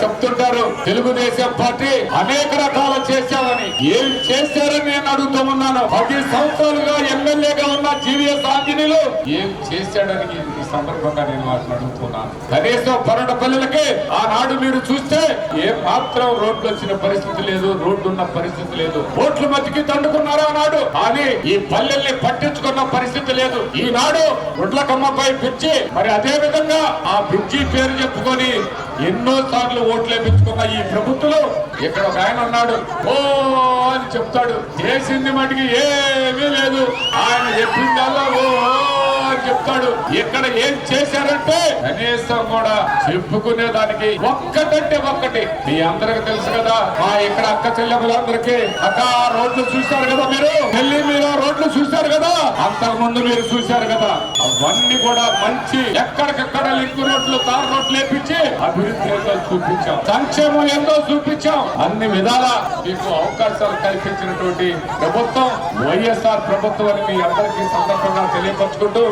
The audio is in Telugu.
చెప్తుంటారు. తెలుగుదేశం పార్టీ అనేక రకాల చేశామని ఏం చేశారని నేను అడుగుతూ ఉన్నాను. పది సంవత్సరాలుగా ఎమ్మెల్యేగా ఉన్న జీవీఎస్ ఆంజనేయులు ఏం చేశాడని ఈ సందర్భంగా నేను వాటిని అడుగుతున్నాను. కనీసం పన్నెండు పల్లెలకి ఆనాడు మీరు చూస్తే ఏ మాత్రం రోడ్లు వచ్చిన పరిస్థితి లేదు రోడ్లు ఉన్న పరిస్థితి లేదు. ఓట్లు మధ్యకి తండుకున్నారు ఆనాడు. కానీ ఈ పల్లెల్ని పట్టించుకున్న పరిస్థితి లేదు. ఈనాడు గుడ్లకమ్మపై పిచ్చి. మరి అదే విధంగా ఆ బ్రిడ్జి పేరు చెప్పుకొని ఎన్నో సార్లు ఓట్లు వేపించుకున్న ఈ ప్రభుత్వంలో ఇక్కడ ఒక ఆయన ఉన్నాడు. ఓ అని చెప్తాడు. చేసింది మటుకి ఏమీ లేదు. ఆయన చెప్పిందల్లా ఓ అని చెప్తాడు. ఇక్కడ ఏం చేశారంటే కనీసం కూడా చెప్పుకునే దానికి ఒక్కటంటే ఒక్కటి. మీ అందరికి తెలుసు కదా మా ఇక్కడ అక్క చెల్లెములందరికీ అక్క రోడ్లు చూశారు కదా మీరు? ఢిల్లీ మీరు రోడ్లు చూశారు కదా? అంతకు ముందు మీరు చూశారు కదా. అవన్నీ కూడా మంచి ఎక్కడికక్కడ లింక్ రోడ్లు తార్ రోడ్లు వేపించి అభివృద్ధి ఏదో చూపించాం. సంక్షేమం ఏందో చూపించాం. అన్ని విధాలా మీకు అవకాశాలు కల్పించినటువంటి ప్రభుత్వం వైఎస్ఆర్ ప్రభుత్వం అని మీ అందరికీ సందర్భంగా తెలియపరచుకుంటూ